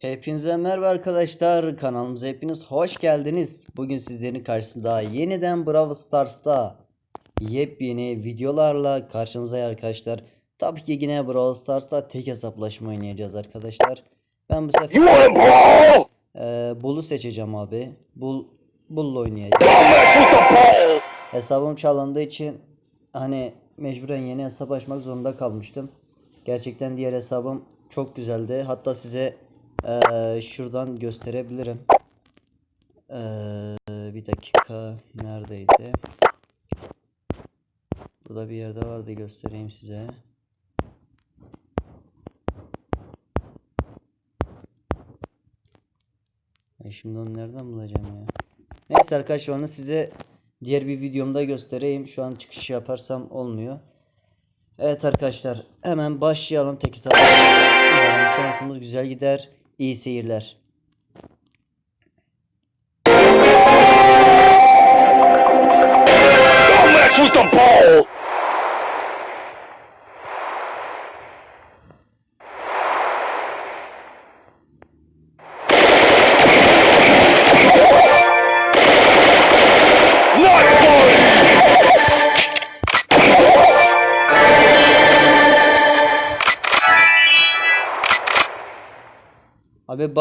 Hepinize merhaba arkadaşlar. Kanalımıza hepiniz hoş geldiniz. Bugün sizlerin karşısında yeniden Brawl Stars'ta yepyeni videolarla karşınızdayım arkadaşlar. Tabii ki yine Brawl Stars'ta tek hesaplaşma oynayacağız arkadaşlar. Ben bu sefer eee Bull'u seçeceğim abi. Bull Bull'la oynayacağım. Hesabım çalındığı için hani mecburen yeni hesap açmak zorunda kalmıştım. Gerçekten diğer hesabım çok güzeldi. Hatta size eee, şuradan gösterebilirim. Eee, bir dakika neredeydi? Burada bir yerde vardı göstereyim size. Ben şimdi onu nereden bulacağım ya? Neyse arkadaşlar onu size diğer bir videomda göstereyim. Şu an çıkış yaparsam olmuyor. Evet arkadaşlar hemen başlayalım tek. Umarım şansımız güzel gider. İyi seyirler. Don't mess with!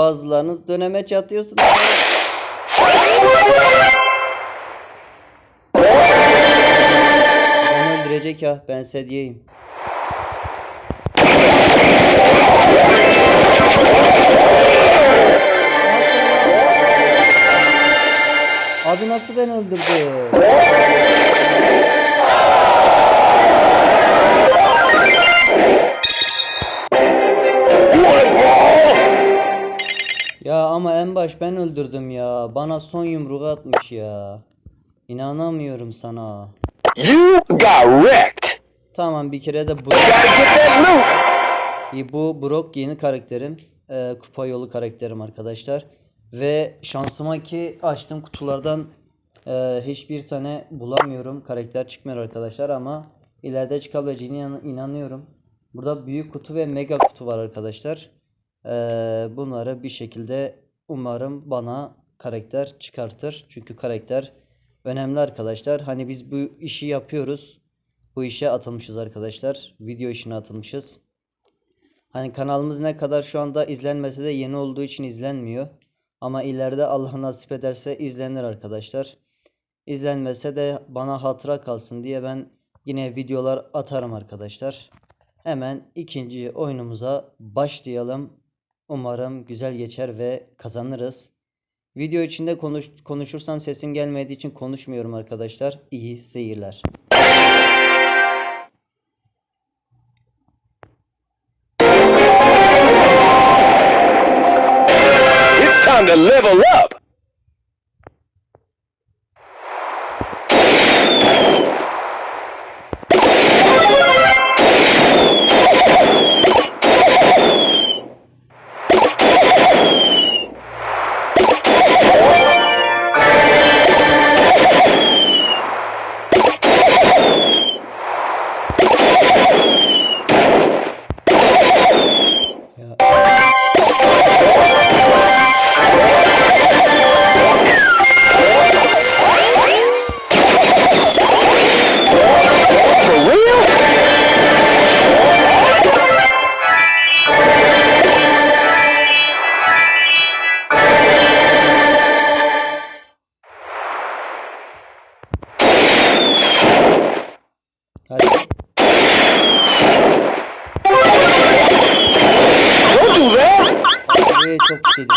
Bazılarınız döneme çatıyorsunuz. Beni öldürecek ya ben size diyeyim. Abi nasıl beni öldürdü? En baş ben öldürdüm ya. Bana son yumruğu atmış ya. İnanamıyorum sana. You got wrecked! Tamam bir kere de! İyi, bu Brock yeni karakterim. Ee, kupa yolu karakterim arkadaşlar. Ve şansıma ki açtığım kutulardan e, hiçbir tane bulamıyorum. Karakter çıkmıyor arkadaşlar ama ileride çıkabileceğine inan- inanıyorum. Burada büyük kutu ve mega kutu var arkadaşlar. Ee, bunları bir şekilde umarım bana karakter çıkartır. Çünkü karakter önemli arkadaşlar. Hani biz bu işi yapıyoruz. Bu işe atılmışız arkadaşlar. Video işine atılmışız. Hani kanalımız ne kadar şu anda izlenmese de yeni olduğu için izlenmiyor. Ama ileride Allah nasip ederse izlenir arkadaşlar. İzlenmese de bana hatıra kalsın diye ben yine videolar atarım arkadaşlar. Hemen ikinci oyunumuza başlayalım. Umarım güzel geçer ve kazanırız. Video içinde konuş konuşursam sesim gelmediği için konuşmuyorum arkadaşlar. İyi seyirler. It's time to level up! Çok istedim.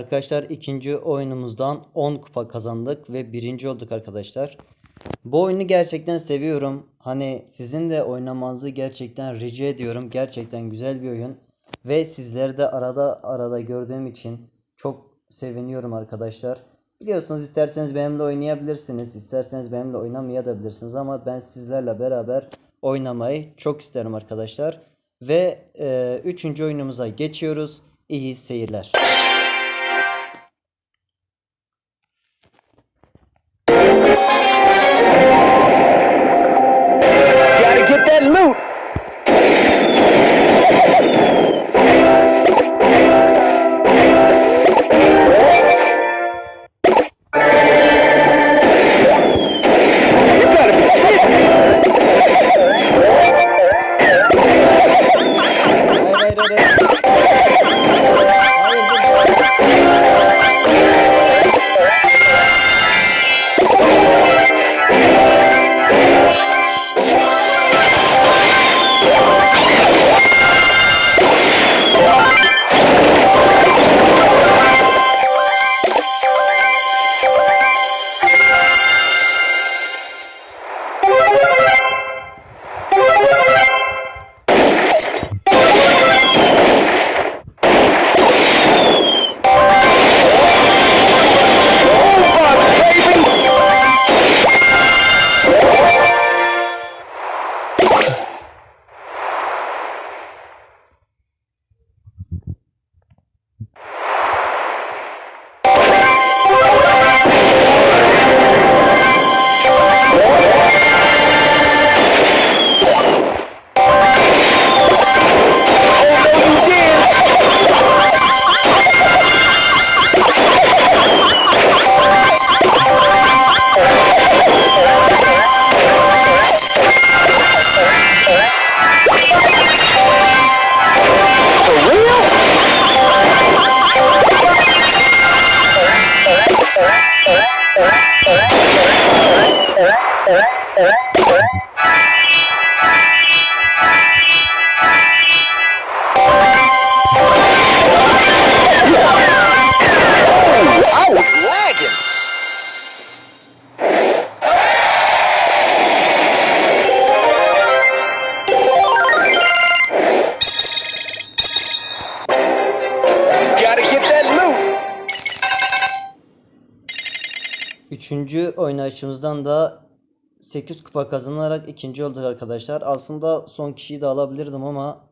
Arkadaşlar ikinci oyunumuzdan 10 kupa kazandık ve birinci olduk arkadaşlar. Bu oyunu gerçekten seviyorum. Hani sizin de oynamanızı gerçekten rica ediyorum. Gerçekten güzel bir oyun. Ve sizleri de arada arada gördüğüm için çok seviniyorum arkadaşlar. Biliyorsunuz isterseniz benimle oynayabilirsiniz. isterseniz benimle oynamayabilirsiniz ama ben sizlerle beraber oynamayı çok isterim arkadaşlar. Ve e, üçüncü oyunumuza geçiyoruz. İyi seyirler. Oynayışımızdan da 8 kupa kazanarak ikinci olduk arkadaşlar. Aslında son kişiyi de alabilirdim ama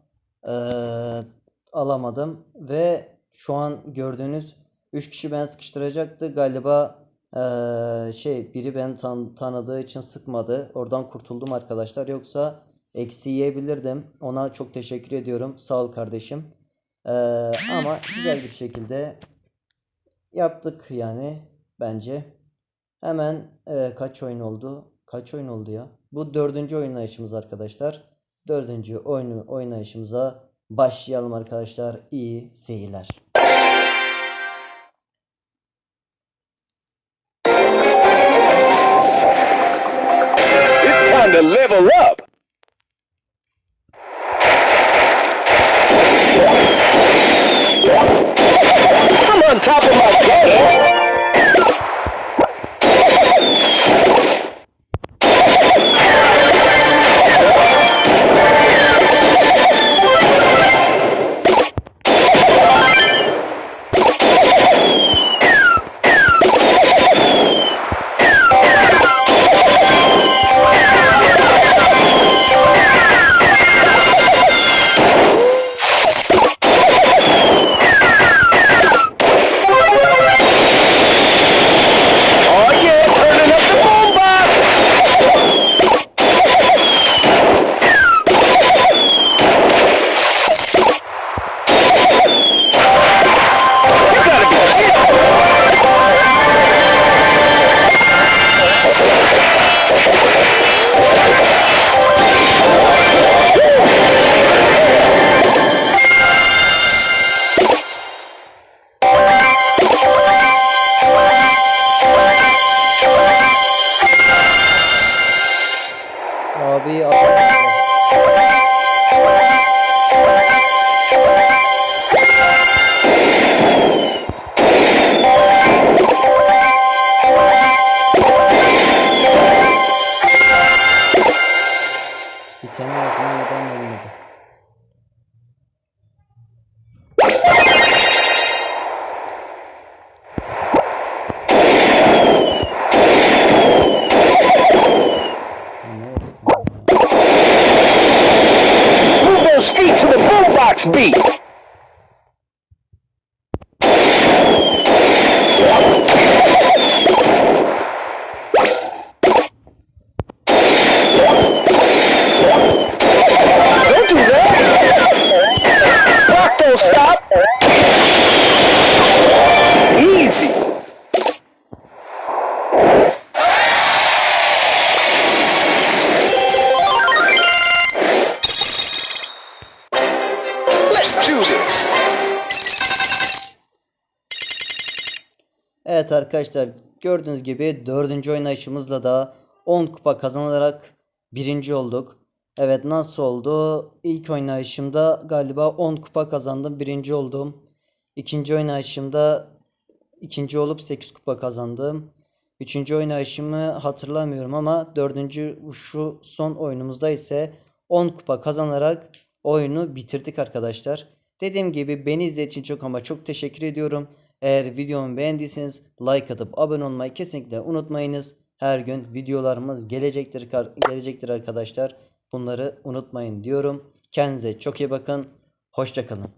eee, alamadım. Ve şu an gördüğünüz 3 kişi ben sıkıştıracaktı. Galiba eee, şey biri beni tan- tanıdığı için sıkmadı. Oradan kurtuldum arkadaşlar. Yoksa eksi yiyebilirdim. Ona çok teşekkür ediyorum. Sağ ol kardeşim. Eee, ama güzel bir şekilde yaptık yani bence. Hemen e, kaç oyun oldu? Kaç oyun oldu ya? Bu dördüncü oynayışımız arkadaşlar. Dördüncü oyunu oynayışımıza başlayalım arkadaşlar. İyi seyirler. It's time to level up. speak. Evet arkadaşlar gördüğünüz gibi dördüncü oynayışımızla da 10 kupa kazanarak birinci olduk. Evet nasıl oldu? İlk oynayışımda galiba 10 kupa kazandım birinci oldum. İkinci oynayışımda ikinci olup 8 kupa kazandım. Üçüncü oynayışımı hatırlamıyorum ama dördüncü şu son oyunumuzda ise 10 kupa kazanarak oyunu bitirdik arkadaşlar. Dediğim gibi beni izlediğiniz için çok ama çok teşekkür ediyorum. Eğer videomu beğendiyseniz like atıp abone olmayı kesinlikle unutmayınız. Her gün videolarımız gelecektir gelecektir arkadaşlar. Bunları unutmayın diyorum. Kendinize çok iyi bakın. Hoşça kalın.